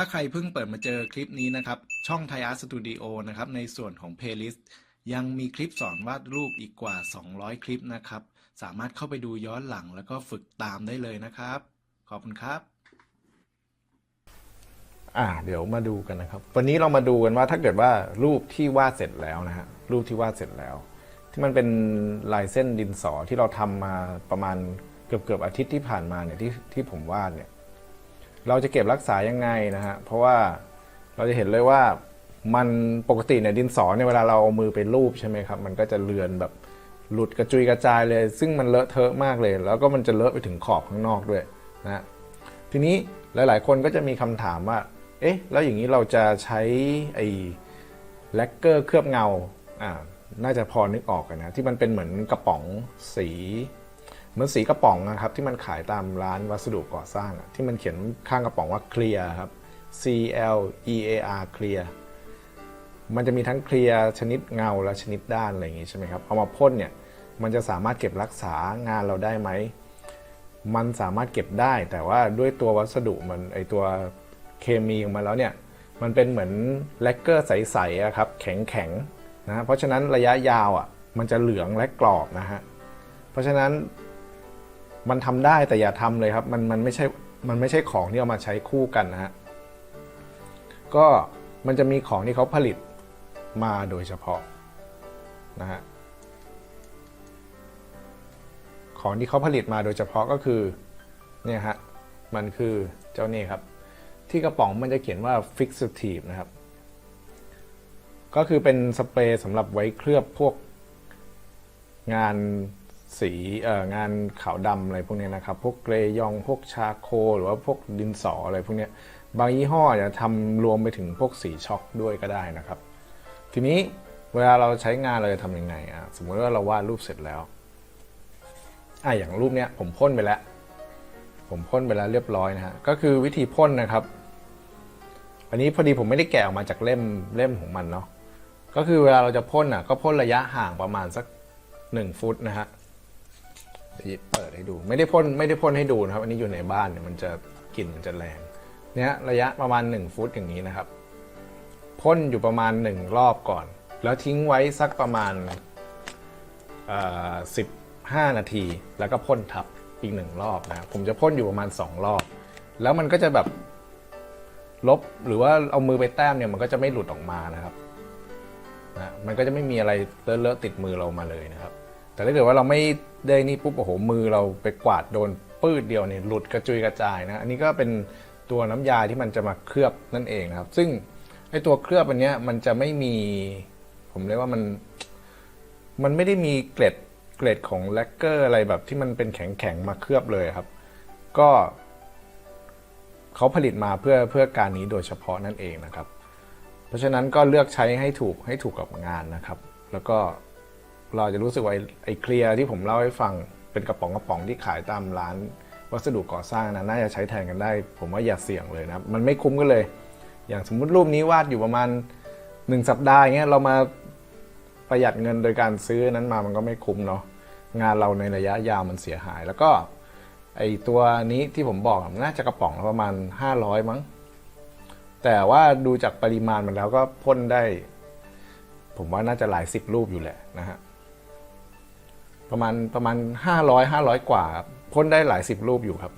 ถ้าใครเพิ่งเปิดมาเจอคลิปนี้นะครับ ช่อง Thai Art Studio นะครับ ในส่วนของ Playlist ยังมีคลิปสอนวาดรูปอีกกว่า 200 คลิปนะครับ สามารถเข้าไปดูย้อนหลังแล้วก็ฝึกตามได้เลยนะครับ ขอบคุณครับ อ่าเดี๋ยวมาดูกันนะครับ วันนี้เรามาดูกันว่าถ้าเกิดว่ารูปที่วาดเสร็จแล้วนะฮะรูปที่วาดเสร็จแล้ว ที่มันเป็นลายเส้นดินสอที่เราทำมาประมาณเกือบเกือบอาทิตย์ที่ผ่านมาเนี่ยที่ที่ผมวาดเนี่ย เราจะเก็บรักษายังไงนะฮะเพราะว่าเราจะเห็นเลยว่ามันปกติเนี่ยดินสอเนี่ยเวลาเราเอามือไปรูปใช่ไหมครับมันก็จะเลือนแบบหลุดกระจุยกระจายเลย ซึ่งมันเลอะเทอะมากเลย แล้วก็มันจะเลอะไปถึงขอบข้างนอกด้วยนะทีนี้หลาย ๆ คนก็จะมีคำถามว่าเอ๊ะแล้วอย่างนี้เราจะใช้ไอ้แลกเกอร์เคลือบเงาอ่าน่าจะพอนึกออกกันนะที่มันเป็นเหมือนกระป๋องสี เหมือนสีกระป๋องนะครับที่มันขายตามร้านวัสดุก่อสร้าง ที่มันเขียนข้างกระป๋องว่าเคลียร์ครับ C L E A R เคลียร์มันจะมีทั้งเคลียร์ชนิดเงาและชนิดด้านอะไรอย่างงี้ใช่ไหมครับเอามาพ่นเนี่ยมันจะสามารถเก็บรักษางานเราได้ไหมมันสามารถเก็บได้แต่ว่าด้วยตัววัสดุมันไอตัวเคมีของมันแล้วเนี่ยมันเป็นเหมือนแลกเกอร์ใสๆครับแข็งๆนะเพราะฉะนั้นระยะยาวอะมันจะเหลืองและกรอบนะฮะเพราะฉะนั้น มันทำได้แต่อย่าทำเลยครับ มันมันไม่ใช่มันไม่ใช่ของที่เอามาใช้คู่กันนะฮะก็มันจะมีของที่เขาผลิตมาโดยเฉพาะนะฮะของที่เขาผลิตมาโดยเฉพาะก็คือเนี่ยฮะมันคือเจ้านี่ครับ ที่กระป๋องมันจะเขียนว่า fixative นะครับ ก็คือเป็นสเปรย์สำหรับไว้เคลือบพวกงาน สีงานขาวดำอะไรพวกนี้นะครับ พวกเกรยองพวกชาโค หรือว่าพวกดินสออะไรพวกนี้บางยี่ห้อจะทำรวมไปถึงพวกสีช็อกด้วยก็ได้นะครับ ทีนี้เวลาเราใช้งานเราจะทำยังไงอะสมมติว่าเราวาดรูปเสร็จแล้วอะอย่างรูปเนี้ยผมพ่นไปแล้ว ผมพ่นไปแล้วเรียบร้อยนะฮะก็คือวิธีพ่นนะครับ อันนี้พอดีผมไม่ได้แกะออกมาจากเล่มเล่มของมันเนาะก็คือเวลาเราจะพ่นอะก็พ่นระยะห่างประมาณสักหนึ่งฟุตนะฮะ เปิดให้ดู ไม่ได้พ่นไม่ได้พ่นให้ดูนะครับ อันนี้อยู่ในบ้านเนี่ยมันจะกลิ่นมันจะแรง เนี่ยระยะประมาณ 1 ฟุตอย่างนี้นะครับพ่นอยู่ประมาณ 1 รอบก่อน แล้วทิ้งไว้สักประมาณสิบห้านาที แล้วก็พ่นทับอีกหนึ่งรอบนะผมจะพ่นอยู่ประมาณ 2 รอบ แล้วมันก็จะแบบลบหรือว่าเอามือไปแต้มเนี่ยมันก็จะไม่หลุดออกมานะครับนะมันก็จะไม่มีอะไรเลอะติดมือเรามาเลยนะครับ แต่ถ้าเกิดว่าเราไม่ได้นี่ปุ๊บโอ้โหมือเราไปกวาดโดนปื้ดเดียวเนี่ยหลุดกระจุยกระจายนะอันนี้ก็เป็นตัวน้ำยาที่มันจะมาเคลือบนั่นเองนะครับ ซึ่งไอตัวเคลือบอันเนี้ยมันจะไม่มี ผมเรียกว่ามัน มันไม่ได้มีเกล็ดเกล็ดของแลกเกอร์อะไรแบบที่มันเป็นแข็งๆมาเคลือบเลยครับ ก็เขาผลิตมาเพื่อเพื่อการนี้โดยเฉพาะนั่นเองนะครับ เพราะฉะนั้นก็เลือกใช้ให้ถูกให้ถูกกับงานนะครับ แล้วก็ เราจะรู้สึกว่าไอ้เคลียร์ที่ผมเล่าให้ฟังเป็นกระป๋องกระป๋องที่ขายตามร้าน วัสดุก่อสร้างนะน่าจะใช้แทนกันได้ ผมว่าอย่าเสี่ยงเลยนะมันไม่คุ้มกันเลย อย่างสมมุติรูปนี้วาดอยู่ประมาณหนึ่งสัปดาห์อย่างเงี้ยเรามาประหยัดเงินโดยการซื้อนั้นมามันก็ไม่คุ้มเนาะงานเราในระยะยาวมันเสียหาย แล้วก็ไอตัวนี้ที่ผมบอกมันน่าจะกระป๋องละประมาณ 500 มั้ง แต่ว่าดูจากปริมาณมันแล้วก็พ่นได้ ผมว่าน่าจะหลายสิบรูปอยู่แหละนะฮะ ประมาณประมาณ 500 500 กว่าครับพ่นได้หลายสิบรูปอยู่ครับ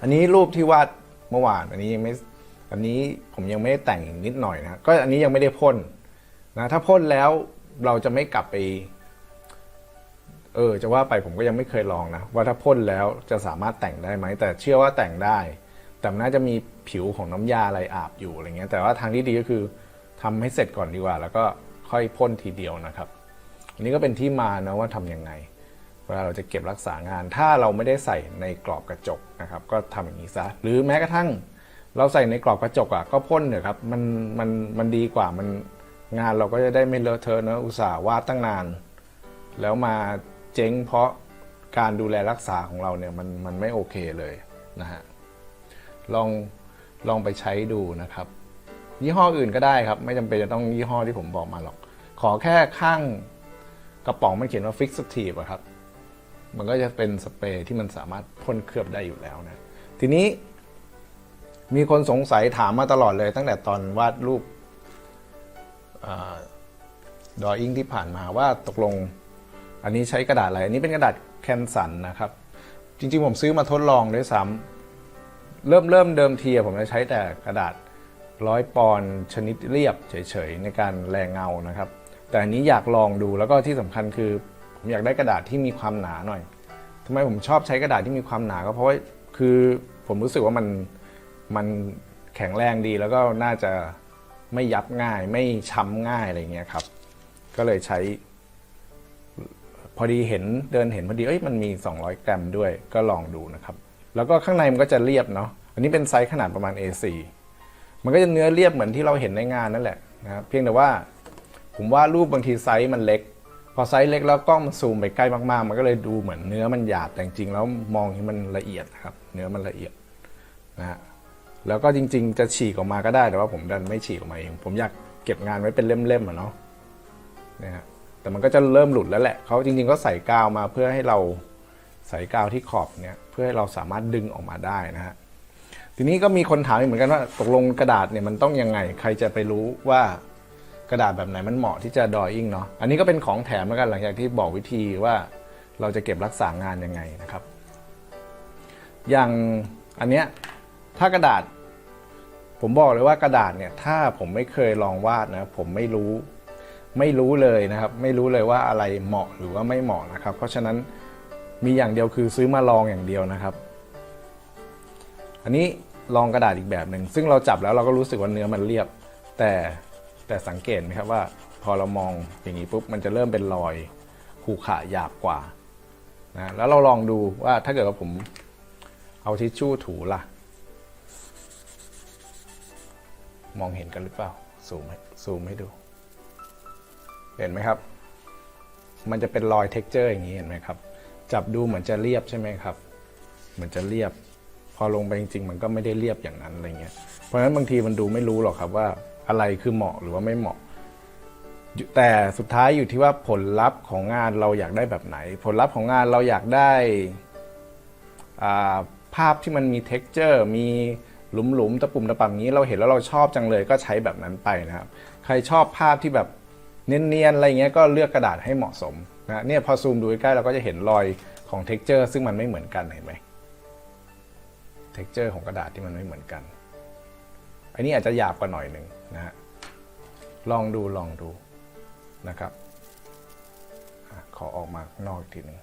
อันนี้รูปที่วาดเมื่อวานอันนี้ยังไม่อันนี้ผมยังไม่ได้แต่งนิดหน่อยนะก็อันนี้ยังไม่ได้พ่นนะถ้าพ่นแล้วเราจะไม่กลับไป เออ จะว่าไปผมก็ยังไม่เคยลองนะว่าถ้าพ่นแล้วจะสามารถแต่งได้ไหมแต่เชื่อว่าแต่งได้ แต่มันน่าจะมีผิวของน้ำยาอะไรอาบอยู่อะไรเงี้ยแต่ว่าทางที่ดีก็คือทำให้เสร็จก่อนดีกว่า แล้วก็ค่อยพ่นทีเดียวนะครับ อันนี้ก็เป็นที่มานะว่าทำยังไง เวลาเราจะเก็บรักษางาน ถ้าเราไม่ได้ใส่ในกรอบกระจกนะครับ ก็ทำอย่างนี้ซะ หรือแม้กระทั่งเราใส่ในกรอบกระจกอะก็พ่นเถอะครับ มันมันมันดีกว่ามันงานเราก็จะได้ไม่เลอะเทอะนะอุตส่าห์วาดตั้งนาน แล้วมาเจ๊งเพราะการดูแลรักษาของเราเนี่ยมันมันไม่โอเคเลยนะฮะลองลองไปใช้ดูนะครับ ยี่ห้ออื่นก็ได้ครับ ไม่จำเป็นจะต้องยี่ห้อที่ผมบอกมาหรอก ขอแค่ข้าง กระป๋องมันเขียนว่า fixative อะครับ มันก็จะเป็นสเปรย์ที่มันสามารถพ่นเคลือบได้อยู่แล้วนะ ทีนี้ มีคนสงสัยถามมาตลอดเลย ตั้งแต่ตอนวาดรูปดออิงที่ผ่านมาว่าตกลง อันนี้ใช้กระดาษอะไร อันนี้เป็นกระดาษแคนสันนะครับ จริงๆ ผมซื้อมาทดลองด้วยซ้ำเริ่มเริ่มเดิมทีผมจะใช้แต่กระดาษร้อยปอนชนิดเรียบเฉยๆ ในการแรงเงานะครับ แต่อันนี้อยากลองดูแล้วก็ที่สำคัญคือ ผมอยากได้กระดาษที่มีความหนาหน่อยทำไมผมชอบใช้กระดาษที่มีความหนาก็เพราะว่าคือผมรู้สึกว่ามันมันแข็งแรงดีแล้วก็น่าจะไม่ยับง่าย ไม่ช้ำง่ายอะไรเงี้ยครับ ก็เลยใช้ พอดีเห็นเดินเห็นพอดีเอ้ยมันมี 200 กรัมด้วยก็ลองดูนะครับ แล้วก็ข้างในมันก็จะเรียบเนาะอันนี้เป็นไซส์ขนาดประมาณ A4 มันก็จะเนื้อเรียบเหมือนที่เราเห็นในงานนั่นแหละนะครับเพียงแต่ว่า ผมว่ารูปบางทีไซส์มันเล็ก พอไซส์เล็กแล้วกล้องมันซูมไปใกล้มากๆ มันก็เลยดูเหมือนเนื้อมันหยาบแต่จริงๆแล้วมองที่มันละเอียดครับ เนื้อมันละเอียดนะฮะแล้วก็จริง ๆ จะฉีกออกมาก็ได้แต่ว่าผมดันไม่ฉีกออกมาเองผมอยากเก็บงานไว้เป็นเล่มๆอะเนาะนะฮะแต่มันก็จะเริ่มหลุดแล้วแหละเขาจริงๆก็ใส่กาวมาเพื่อให้เราใส่กาวที่ขอบเนี่ยเพื่อให้เราสามารถดึงออกมาได้นะฮะทีนี้ก็มีคนถามเหมือนกันว่าตกลงกระดาษเนี่ยมันต้องยังไง ใครจะไปรู้ว่า กระดาษแบบไหนมันเหมาะที่จะดออิ่งเนาะอันนี้ก็เป็นของแถมแล้วกันหลังจากที่บอกวิธีว่าเราจะเก็บรักษางานยังไงนะครับ อย่างอันเนี้ยถ้ากระดาษ ผมบอกเลยว่ากระดาษเนี่ยถ้าผมไม่เคยลองวาดนะผมไม่รู้ไม่รู้เลยนะครับ ไม่รู้เลยว่าอะไรเหมาะหรือว่าไม่เหมาะนะครับ เพราะฉะนั้นมีอย่างเดียวคือซื้อมาลองอย่างเดียวนะครับ อันนี้ลองกระดาษอีกแบบหนึ่งซึ่งเราจับแล้วเราก็รู้สึกว่าเนื้อมันเรียบ แต่ แต่สังเกตไหมครับว่าพอเรามองอย่างนี้ปุ๊บมันจะเริ่มเป็นรอยขูขาหยาบกว่านะแล้วเราลองดูว่าถ้าเกิดว่าผมเอาทิชชู่ถูล่ะ มองเห็นกันหรือเปล่าซูมซูมให้ดู เห็นไหมครับ มันจะเป็นรอยเท็กเจอร์อย่างนี้เห็นไหมครับ จับดูเหมือนจะเรียบใช่ไหมครับ เหมือนจะเรียบ พอลงไปจริง ๆ มันก็ไม่ได้เรียบอย่างนั้นอะไรเงี้ยเพราะฉะนั้นบางทีมันดูไม่รู้หรอกครับว่า อะไรคือเหมาะหรือว่าไม่เหมาะ แต่สุดท้ายอยู่ที่ว่าผลลัพธ์ของงานเราอยากได้แบบไหน ผลลัพธ์ของงานเราอยากได้ภาพที่มันมี t e x t อร์มีหลุมๆตะปุ่มตะป่ำนี้เราเห็นแล้วเราชอบจังเลยก็ใช้แบบนั้นไปนะครับ ใครชอบภาพที่แบบเนียนๆอะไรเงี้ยก็เลือกกระดาษให้เหมาะสมนะเนี่ยพอซูมดูใกล้เราก็จะเห็นรอยของ t e x t อร์ซึ่งมันไม่เหมือนกันเห็นไหม t e x t อร์ของกระดาษที่มันไม่เหมือนกัน อันนี้อาจจะหยาบกว่าหน่อยหนึ่งนะฮะลองดูลองดูนะครับขอออกมานอกอีกทีหนึง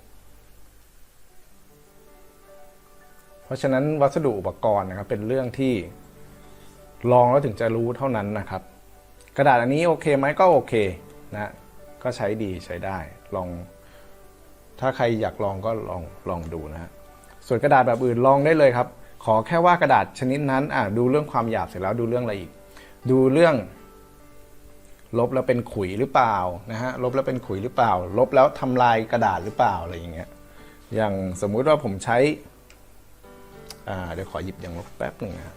เพราะฉะนั้นวัสดุอุปกรณ์นะครับเป็นเรื่องที่ลองแล้วถึงจะรู้เท่านั้นนะครับ กระดาษอันนี้โอเคไหมก็โอเคนะก็ใช้ดีใช้ได้ลองถ้าใครอยากลองก็ลองลองดูนะฮะส่วนกระดาษแบบอื่นลองได้เลยครับ ขอแค่ว่ากระดาษชนิดนั้นอะดูเรื่องความหยาบเสร็จแล้วดูเรื่องอะไรอีก ดูเรื่อง ลบแล้วเป็นขุยหรือเปล่านะฮะลบแล้วเป็นขุยหรือเปล่า ลบแล้วทำลายกระดาษหรือเปล่าอะไรอย่างเงี้ยอย่างสมมุติว่าผมใช้อ่าเดี๋ยวขอหยิบอย่างลบแป๊บหนึ่งนะ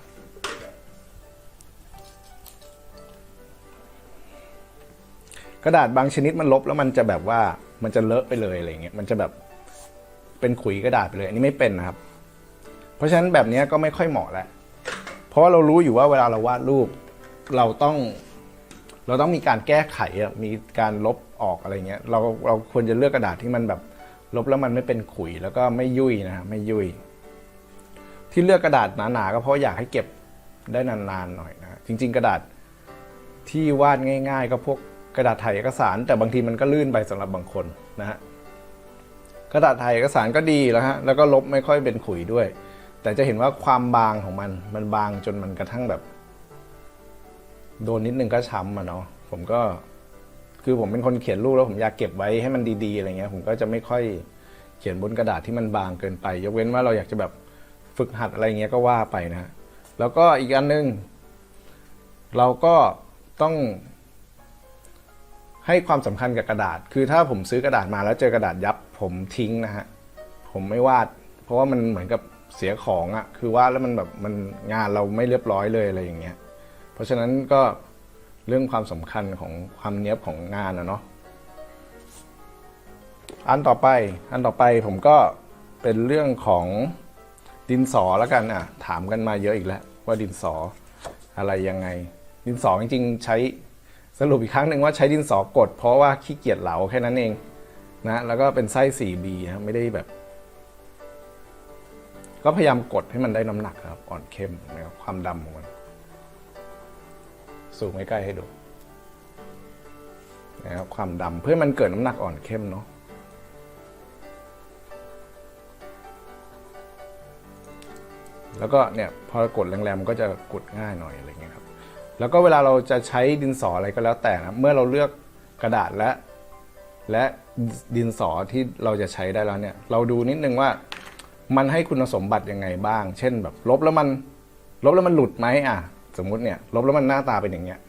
กระดาษบางชนิดมันลบแล้วมันจะแบบว่ามันจะเลอะไปเลยอะไรเงี้ยมันจะแบบเป็นขุยกระดาษไปเลย อันนี้ไม่เป็นนะครับ เพราะฉะนั้นแบบนี้ก็ไม่ค่อยเหมาะแล้ว เพราะว่าเรารู้อยู่ว่าเวลาเราวาดรูป เราต้อง เราต้องมีการแก้ไขมีการลบออกอะไรเงี้ย เราเราควรจะเลือกกระดาษที่มันแบบลบแล้วมันไม่เป็นขุยแล้วก็ไม่ยุ่ยนะไม่ยุ่ย ที่เลือกกระดาษหนาๆก็เพราะอยากให้เก็บได้นานๆหน่อยนะจริง ๆ กระดาษที่วาดง่าย ๆ ก็พวกกระดาษถ่ายเอกสาร แต่บางทีมันก็ลื่นไปสำหรับบางคนนะฮะกระดาษถ่ายเอกสารก็ดีแล้วฮะแล้วก็ลบไม่ค่อยเป็นขุยด้วย แต่จะเห็นว่าความบางของมันมันบางจนมันกระทั่งแบบ โดนนิดนึงก็ช้ำอะเนาะผมก็คือผมเป็นคนเขียนรูปแล้วผมอยากเก็บไว้ให้มันดีๆอะไรเงี้ย ผมก็จะไม่ค่อยเขียนบนกระดาษที่มันบางเกินไป ยกเว้นว่าเราอยากจะแบบฝึกหัดอะไรเงี้ยก็ว่าไปนะ แล้วก็อีกอันหนึง เราก็ต้อง ให้ความสำคัญกับกระดาษ คือถ้าผมซื้อกระดาษมาแล้วเจอกระดาษยับ ผมทิ้งนะฮะผมไม่วาด เพราะว่ามันเหมือนกับ เสียของอะ่ะคือว่าแล้วมันแบบมันงานเราไม่เรียบร้อยเลยอะไรอย่างเงี้ย เพราะฉะนั้นก็เรื่องความสำคัญของความเนี้ยบของงานนะเนาะอันต่อไปอันต่อไปผมก็เป็นเรื่องของดินสอแล้วกันอะถามกันมาเยอะอีกแล้วว่าดินสออะไรยังไง ดินสอจริงๆใช้สรุปอีกครั้งหนึ่งว่าใช้ดินสอกด เพราะว่าขี้เกียจเหลาแค่นั้นเองนะแล้วก็เป็นไส้ 4B นะไม่ได้แบบ ก็พยายามกดให้มันได้น้ำหนักครับ อ่อนเข้มนะครับความดำของมันสูงใกล้ๆให้ดูนะครับความดำเพื่อให้มันเกิดน้ำหนักอ่อนเข้มเนาะแล้วก็เนี่ยพอกดแรงๆมันก็จะกดง่ายหน่อยอะไรเงี้ยครับ แล้วก็เวลาเราจะใช้ดินสออะไรก็แล้วแต่นะเมื่อเราเลือกกระดาษและ และดินสอที่เราจะใช้ได้แล้วเนี่ย เราดูนิดนึงว่า มันให้คุณสมบัติยังไงบ้าง เช่นแบบลบแล้วมันลบแล้วมันหลุดไหมอะ สมมุติเนี่ยลบแล้วมันหน้าตาเป็นอย่างเงี้ย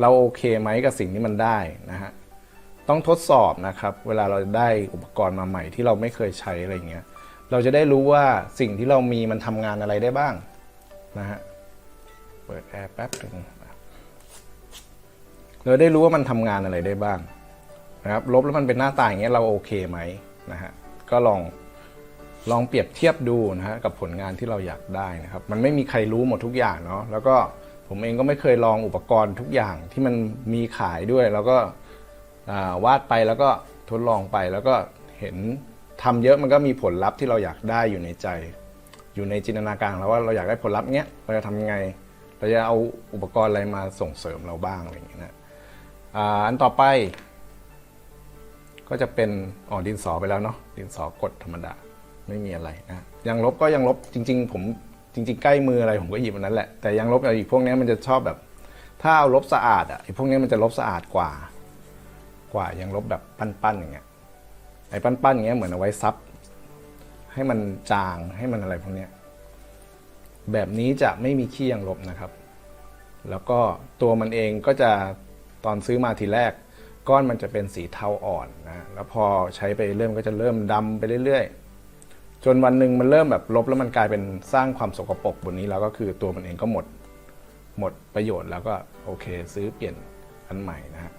เราโอเคไหมกับสิ่งที่มันได้นะฮะ ต้องทดสอบนะครับ เวลาเราได้อุปกรณ์มาใหม่ที่เราไม่เคยใช้อะไรเงี้ย เราจะได้รู้ว่าสิ่งที่เรามีมันทำงานอะไรได้บ้างนะฮะ เปิดแอร์แป๊บหนึงเราได้รู้ว่ามันทำงานอะไรได้บ้างนะครับ ลบแล้วมันเป็นหน้าตาอย่างเงี้ยเราโอเคไหมนะฮะ ก็ลอง ลองเปรียบเทียบดูนะฮะกับผลงานที่เราอยากได้นะครับ มันไม่มีใครรู้หมดทุกอย่างเนาะแล้วก็ผมเองก็ไม่เคยลองอุปกรณ์ทุกอย่างที่มันมีขายด้วย แล้วก็วาดไปแล้วก็ทดลองไปแล้วก็เห็นทำเยอะมันก็มีผลลัพธ์ที่เราอยากได้อยู่ในใจ อยู่ในจินตนาการของเราว่าเราอยากได้ผลลัพธ์เนี้ยเราจะทำยังไง เราจะเอาอุปกรณ์อะไรมาส่งเสริมเราบ้างอะไรอย่างเงี้ยนะอันต่อไป ก็จะเป็นอ๋อดินสอไปแล้วเนาะดินสอกดธรรมดา ไม่มีอะไรนะยังลบก็ยังลบจริง ๆ ผมจริง ๆ ใกล้มืออะไรผมก็หยิบอันนั้นแหละแต่ยังลบไอีกพวกนี้มันจะชอบแบบ ถ้าเอาลบสะอาดอะไอ้พวกนี้มันจะลบสะอาดกว่า กว่ายังลบแบบปั้นๆอย่างเงี้ยไอ้ปั้นๆอย่างเงี้ยเหมือนเอาไว้ซับให้มันจางให้มันอะไรพวกเนี้ยแบบนี้จะไม่มีขี้ยังลบนะครับ แล้วก็ตัวมันเองก็จะตอนซื้อมาทีแรก ก้อนมันจะเป็นสีเทาอ่อนนะแล้วพอใช้ไปเรื่มก็จะเริ่มดำไปเรื่อยๆ จนวันหนึ่งมันเริ่มแบบลบแล้วมันกลายเป็นสร้างความสกปรกบนนี้แล้วก็คือตัวมันเองก็หมดหมดประโยชน์แล้วก็โอเค ซื้อเปลี่ยนอันใหม่นะฮะ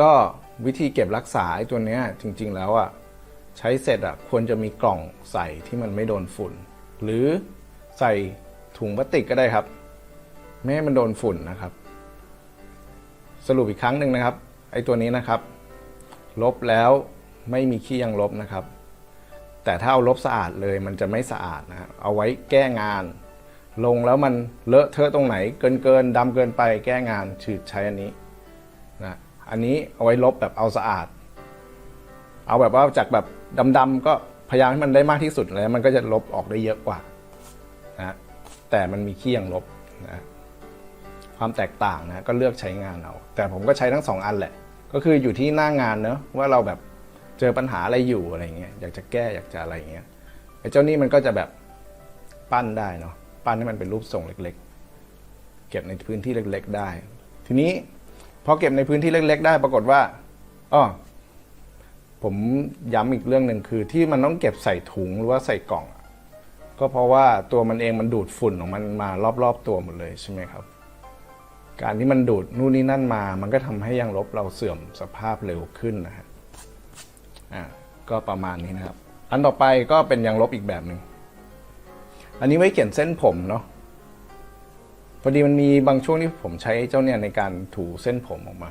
ก็วิธีเก็บรักษาไอ้ตัวเนี้ยจริง ๆ แล้วอะใช้เสร็จอะควรจะมีกล่องใส่ที่มันไม่โดนฝุ่น หรือใส่ถุงพลาสติกก็ได้ครับ ไม่ให้มันโดนฝุ่นนะครับ สรุปอีกครั้งหนึ่งนะครับไอ้ตัวนี้นะครับ ลบแล้วไม่มีขี้ยังลบนะครับ แต่ถ้าเอาลบสะอาดเลยมันจะไม่สะอาดนะเอาไว้แก้งาน ลงแล้วมันเลอะเทอะตรงไหน เกินเกินดำเกินไปแก้งานฉืดใช้อันนี้นะอันนี้เอาไว้ลบแบบเอาสะอาด เอาแบบว่าจากแบบดำๆก็พยายามให้มันได้มากที่สุดแล้วมันก็จะลบออกได้เยอะกว่านะแต่มันมีขี้ยังลบนะความแตกต่างนะก็เลือกใช้งานเอาแต่ผมก็ใช้ทั้งสองอันแหละ ก็คืออยู่ที่หน้างานเนอะว่าเราแบบ เจอปัญหาอะไรอยู่อะไรเงี้ยอยากจะแก้อยากจะอะไรเงี้ยไอ้เจ้านี่มันก็จะแบบปั้นได้เนาะปั้นให้มันเป็นรูปทรงเล็ก ๆ เก็บในพื้นที่เล็ก ๆ ได้ ทีนี้พอเก็บในพื้นที่เล็ก ๆ ได้ ปรากฏว่าอ๋อผมย้ำอีกเรื่องหนึ่งคือที่มันต้องเก็บใส่ถุงหรือว่าใส่กล่อง ก็เพราะว่าตัวมันเองมันดูดฝุ่นของมันมารอบๆตัวหมดเลยใช่ไหมครับ การที่มันดูดนู่นนี่นั่นมา มันก็ทำให้ยางลบเราเสื่อมสภาพเร็วขึ้นนะฮะ อ่าก็ประมาณนี้นะครับ อันต่อไปก็เป็นยางลบอีกแบบหนึ่งอันนี้ไว้เขียนเส้นผมเนาะพอดีมันมีบางช่วงที่ผมใช้เจ้าเนี่ยในการถูเส้นผมออกมา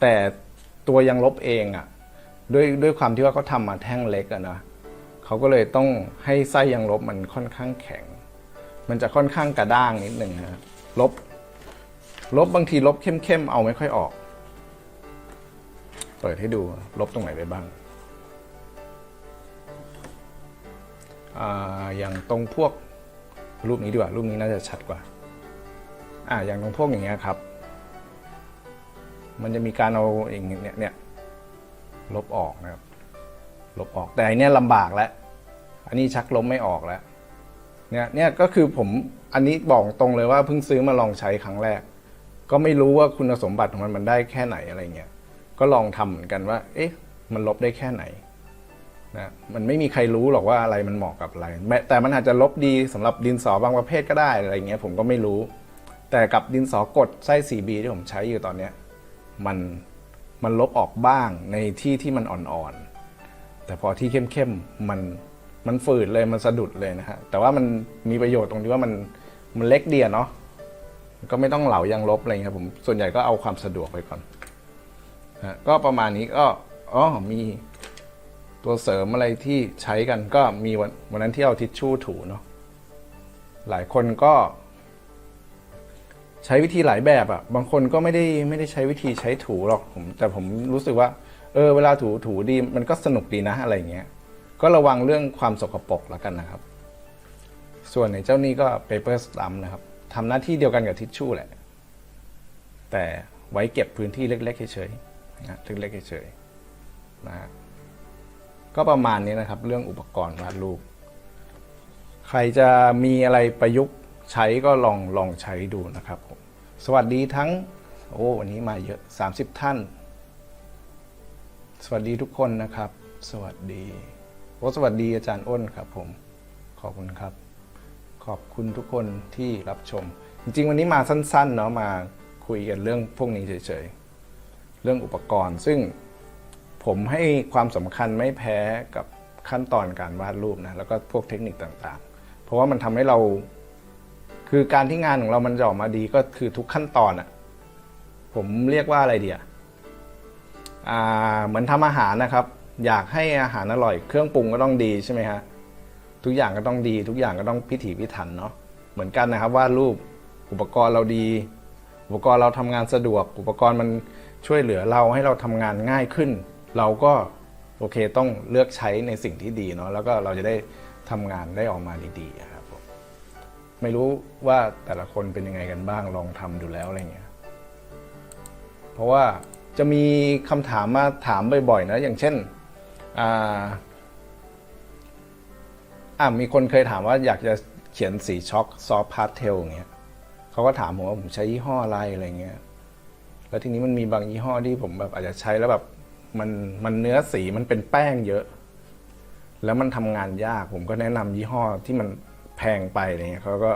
แต่ตัวยางลบเองอะ่ะด้วยด้วยความที่ว่าเขาทำมาแท่งเล็กอะนะเขาก็เลยต้องให้ไส้ยางลบมันค่อนข้างแข็ง มันจะค่อนข้างกระด้างนิดหนึ่งนะลบ ลบบางทีลบเข้มๆเอาไม่ค่อยออก เปิดให้ดูลบตรงไหนไปบ้างอย่างตรงพวกรูปนี้ดีกว่า รูปนี้น่าจะชัดกว่าอ่าอย่างตรงพวกอย่างเงี้ยครับ มันจะมีการเอาเองเนี่ยเนี่ยลบออกนะครับ ลบออกแต่อันเนี้ยลำบากแล้ว อันนี้ชักลบไม่ออกแล้ว เนี่ยเนี่ยก็คือผมอันนี้บอกตรงเลยว่าเพิ่งซื้อมาลองใช้ครั้งแรก ก็ไม่รู้ว่าคุณสมบัติของมันมันได้แค่ไหนอะไรเงี้ย ก็ลองทำเหมือนกันว่า เอ๊ะ มันลบได้แค่ไหนนะมันไม่มีใครรู้หรอกว่าอะไรมันเหมาะกับอะไรแม้แต่มันอาจจะลบดีสำหรับดินสอบางประเภทก็ได้อะไรเงี้ยผมก็ไม่รู้ แต่กับดินสอกดไส้ 4B ที่ผมใช้อยู่ตอนเนี้ยมันมันลบออกบ้างในที่ที่มันอ่อนๆ แต่พอที่เข้มๆมันมันฝืดเลยมันสะดุดเลยนะฮะ แต่ว่ามันมีประโยชน์ตรงที่ว่ามันมันเล็กเดียเนาะก็ไม่ต้องเหลายางลบอะไรเงี้ยครับผมส่วนใหญ่ก็เอาความสะดวกไปก่อน ฮะก็ประมาณนี้ก็อ๋อมีตัวเสริมอะไรที่ใช้กันก็มีวันวันนั้นที่เอาทิชชู่ถูเนาะหลายคนก็ ใช้วิธีหลายแบบอะ่ะบางคนก็ไม่ได้ไม่ได้ใช้วิธีใช้ถูหรอกผมแต่ผมรู้สึกว่า เออ เวลาถูถูดีมันก็สนุกดีนะอะไรเงี้ย ก็ระวังเรื่องความสกปรกแล้วกันนะครับ ส่วนในเจ้านี้ก็ paper stump นะครับทำหน้าที่เดียวกันกับทิชชู่แหละ แต่ไว้เก็บพื้นที่เล็กๆเฉยๆ นะเล็กๆเฉยๆนะฮะก็ประมาณนี้นะครับ เรื่องอุปกรณ์วาดรูป ใครจะมีอะไรประยุกต์ใช้ก็ลองลองใช้ดูนะครับผมสวัสดีทั้ง โอ้วันนี้มาเยอะ 30 ท่าน สวัสดีทุกคนนะครับ สวัสดีโอ้สวัสดีอาจารย์อ้นครับผมขอบคุณครับ ขอบคุณทุกคนที่รับชม จริงๆ วันนี้มาสั้นๆเนาะมาคุยกันเรื่องพวกนี้เฉยๆ เรื่องอุปกรณ์ ซึ่งผมให้ความสำคัญไม่แพ้กับขั้นตอนการวาดรูปนะแล้วก็พวกเทคนิคต่างๆ เพราะว่ามันทำให้เรา คือการที่งานของเรามันจะออกมาดีก็คือทุกขั้นตอนอะผมเรียกว่าอะไรเดียอ่าเหมือนทำอาหารนะครับ อยากให้อาหารอร่อย เครื่องปรุงก็ต้องดีใช่ไหมฮะทุกอย่างก็ต้องดี ทุกอย่างก็ต้องพิถีพิถันเนาะเหมือนกันนะครับวาดรูปอุปกรณ์เราดี อุปกรณ์เราทำงานสะดวก อุปกรณ์มัน ช่วยเหลือเราให้เราทำงานง่ายขึ้น เราก็โอเคต้องเลือกใช้ในสิ่งที่ดีเนาะแล้วก็เราจะได้ทำงานได้ออกมาดีๆครับผมไม่รู้ว่าแต่ละคนเป็นยังไงกันบ้างลองทำดูแล้วอะไรเงี้ยเพราะว่าจะมีคำถามมาถามบ่อยๆนะอย่างเช่นอ่าอ่ามีคนเคยถามว่าอยากจะเขียนสีช็อกซอฟพาสเทลอย่างเงี้ยเขาก็ถามผมว่าผมใช้ยี่ห้ออะไรอะไรเงี้ย แล้วทีนี้มันมีบางยี่ห้อที่ผมแบบอาจจะใช้แล้วแบบมันมันเนื้อสีมันเป็นแป้งเยอะ แล้วมันทำงานยาก ผมก็แนะนำยี่ห้อที่มันแพงไปอะไรเงี้ยเขาก็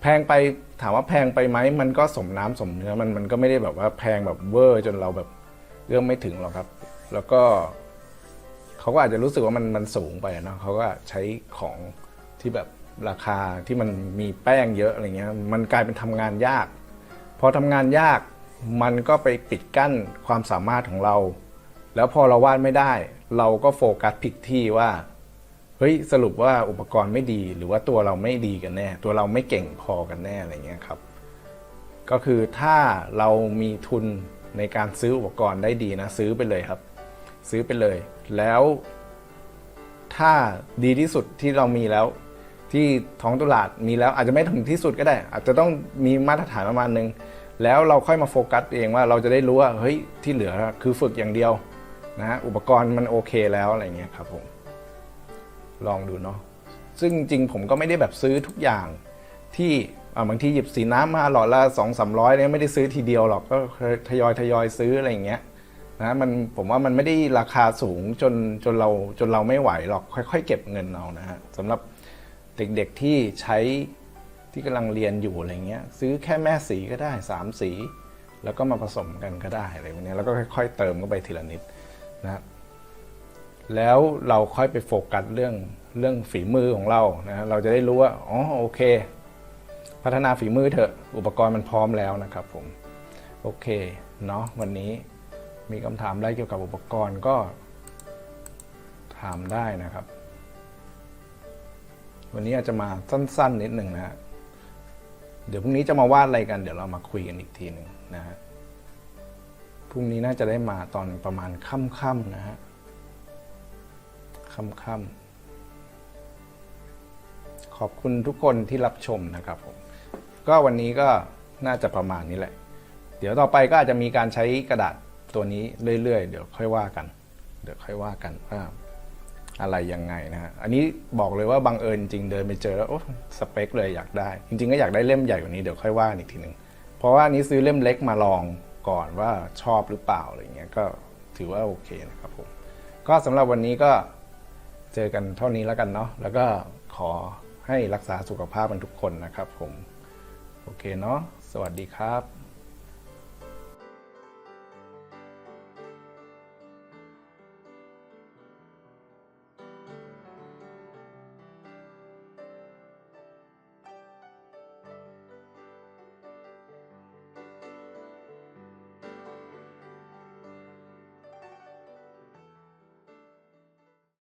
แพงไปถามว่าแพงไปไหมมันก็สมน้ำสมเนื้อมันมันก็ไม่ได้แบบว่าแพงแบบเวอร์จนเราแบบเอื้อมไม่ถึงหรอกครับ แล้วก็เขาก็อาจจะรู้สึกว่ามันมันสูงไปเนาะเขาก็ใช้ของที่แบบราคาที่มันมีแป้งเยอะอะไรเงี้ย มันกลายเป็นทำงานยาก พอทำงานยาก มันก็ไปปิดกั้นความสามารถของเรา แล้วพอเราวาดไม่ได้ เราก็โฟกัสผิดที่ว่าเฮ้ยสรุปว่าอุปกรณ์ไม่ดี หรือว่าตัวเราไม่ดีกันแน่ ตัวเราไม่เก่งพอกันแน่อะไรเงี้ยครับ ก็คือถ้าเรามีทุนในการซื้ออุปกรณ์ได้ดีนะ ซื้อไปเลยครับ ซื้อไปเลย แล้ว ถ้าดีที่สุดที่เรามีแล้ว ที่ท้องตลาดมีแล้วอาจจะไม่ถึงที่สุดก็ได้ อาจจะต้องมีมาตรฐานประมาณนึง แล้วเราค่อยมาโฟกัสเองว่าเราจะได้รู้ว่าเฮ้ยที่เหลือคือฝึกอย่างเดียวนะฮะอุปกรณ์มันโอเคแล้วอะไรเงี้ยครับผมลองดูเนาะซึ่งจริงผมก็ไม่ได้แบบซื้อทุกอย่างที่บางทีหยิบสีน้ำมาหลอดละสองสามร้อยเนี่ยไม่ได้ซื้อทีเดียวหรอกก็ทยอยทยอยซื้ออะไรเงี้ยนะมันผมว่ามันไม่ได้ราคาสูงจนจนเราจนเราไม่ไหวหรอกค่อย ๆ เก็บเงินเอานะฮะสำหรับเด็กๆที่ใช้ ที่กำลังเรียนอยู่อะไรเงี้ยซื้อแค่แม่สีก็ได้สามสี แล้วก็มาผสมกันก็ได้อะไรแบบเนี้แล้วก็ค่อยๆเติมเข้าไปทีละนิดนะแล้วเราค่อยไปโฟกัสเรื่องเรื่องฝีมือของเรานะเราจะได้รู้ว่าอ๋อโอเค พัฒนาฝีมือเถอะอุปกรณ์มันพร้อมแล้วนะครับผมโอเคเนาะวันนี้มีคำถามอะไรเกี่ยวกับอุปกรณ์ก็ถามได้นะครับ วันนี้อาจจะมาสั้นๆนิดหนึ่งนะฮะ เดี๋ยวพรุ่งนี้จะมาวาดอะไรกัน เดี๋ยวเรามาคุยกันอีกทีหนึ่งนะฮะพรุ่งนี้น่าจะได้มาตอนประมาณค่ำๆนะฮะค่ำๆขอบคุณทุกคนที่รับชมนะครับผมก็วันนี้ก็น่าจะประมาณนี้แหละ เดี๋ยวต่อไปก็อาจจะมีการใช้กระดาษตัวนี้เรื่อยๆ เดี๋ยวค่อยว่ากัน เดี๋ยวค่อยว่ากันว่า อะไรยังไงนะฮะอันนี้บอกเลยว่าบังเอิญจริงเดินไปเจอแล้วโอ้สเปคเลยอยากได้ จริง ๆ ก็อยากได้เล่มใหญ่กว่านี้เดี๋ยวค่อยว่าอีกทีหนึ่งเพราะว่านนี้ซื้อเล่มเล็กมาลองก่อนว่าชอบหรือเปล่าอะไรเงี้ยก็ถือว่าโอเคนะครับผมก็สำหรับวันนี้ก็เจอกันเท่านี้แล้วกันเนาะแล้วก็ขอให้รักษาสุขภาพกันทุกคนนะครับผม โอเคเนาะสวัสดีครับ